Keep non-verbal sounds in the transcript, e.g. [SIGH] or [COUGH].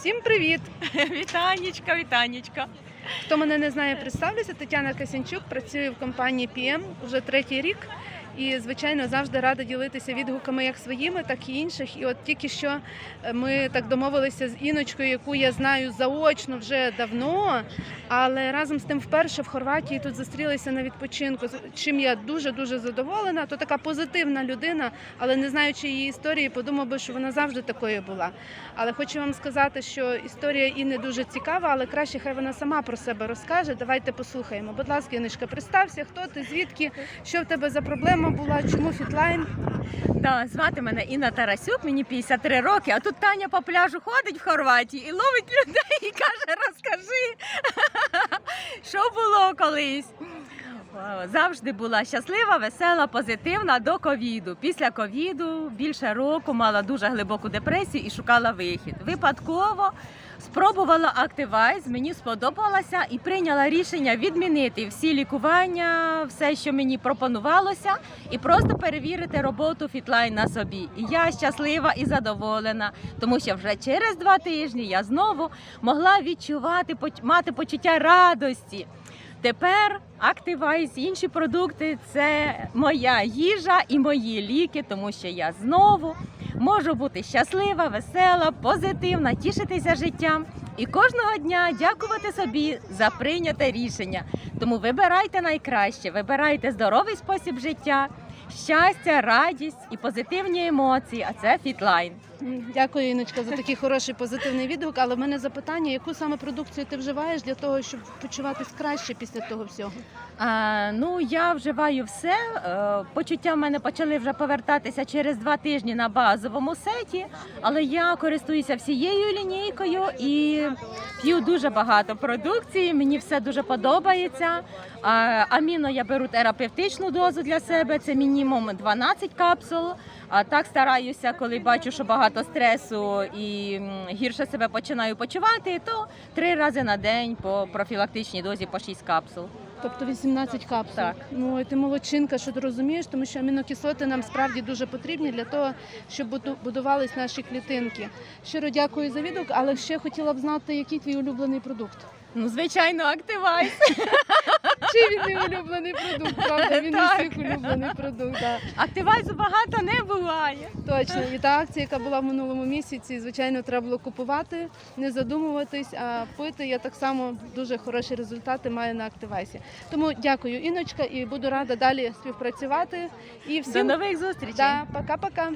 Всім привіт! [LAUGHS] Вітанечка, вітанечка. Хто мене не знає, представлюся. Тетяна Касянчук працюю в компанії PM вже третій рік. І, звичайно, завжди рада ділитися відгуками як своїми, так і інших. І от тільки що е, ми так домовилися з Іночкою, яку я знаю заочно вже давно, але разом з тим вперше в Хорватії тут зустрілися на відпочинку. чим я дуже дуже задоволена. То така позитивна людина, але не знаючи її історії, подумав би, що вона завжди такою була. Але хочу вам сказати, що історія і не дуже цікава, але краще хай вона сама про себе розкаже. Давайте послухаємо. Будь ласка, Янишка, представся, хто ти, звідки, що в тебе за проблема була, чому фітлайн? Да, звати мене Інна Тарасюк, мені 53 роки, а тут Таня по пляжу ходить в Хорватії і ловить людей і каже, розкажи, [LAUGHS] що було колись. Завжди була щаслива, весела, позитивна до ковіду. Після ковіду більше року мала дуже глибоку депресію і шукала вихід. Випадково спробувала Activize, мені сподобалося і прийняла рішення відмінити всі лікування, все, що мені пропонувалося, і просто перевірити роботу Фітлайн на собі. І я щаслива і задоволена, тому що вже через два тижні я знову могла відчувати, мати почуття радості. Тепер Activize, інші продукти це моя їжа і мої ліки, тому що я знову можу бути щаслива, весела, позитивна, тішитися життям і кожного дня дякувати собі за прийняте рішення. Тому вибирайте найкраще, вибирайте здоровий спосіб життя, щастя, радість і позитивні емоції. А це Фітлайн. Дякую, Іночка, за такий хороший позитивний відгук. Але в мене запитання: яку саме продукцію ти вживаєш для того, щоб почуватись краще після того всього? А, ну я вживаю все. Е, Почуття в мене почали вже повертатися через два тижні на базовому сеті, але я користуюся всією лінійкою і п'ю дуже багато продукції. Мені все дуже подобається. А, Аміно я беру терапевтичну дозу для себе. Це мінімум 12 капсул. А так стараюся, коли бачу, що багато стресу і гірше себе починаю почувати, то три рази на день по профілактичній дозі по 6 капсул. Тобто 18 капсул. Так. Ну і ти молодчинка, що ти розумієш, тому що амінокислоти нам справді дуже потрібні для того, щоб будувались наші клітинки. Щиро дякую за відгук, але ще хотіла б знати, який твій улюблений продукт. Ну, звичайно, активайс. Він не улюблений продукт? Правда, [LAUGHS] він не всіх улюблений продукт. Да. Активайсу багато не буває. Точно, і та акція, яка була в минулому місяці, звичайно, треба було купувати, не задумуватись, а пити. Я так само дуже хороші результати маю на активайсі. Тому дякую, Іночка, і буду рада далі співпрацювати. І До нових зустрічей. да, пока-пока.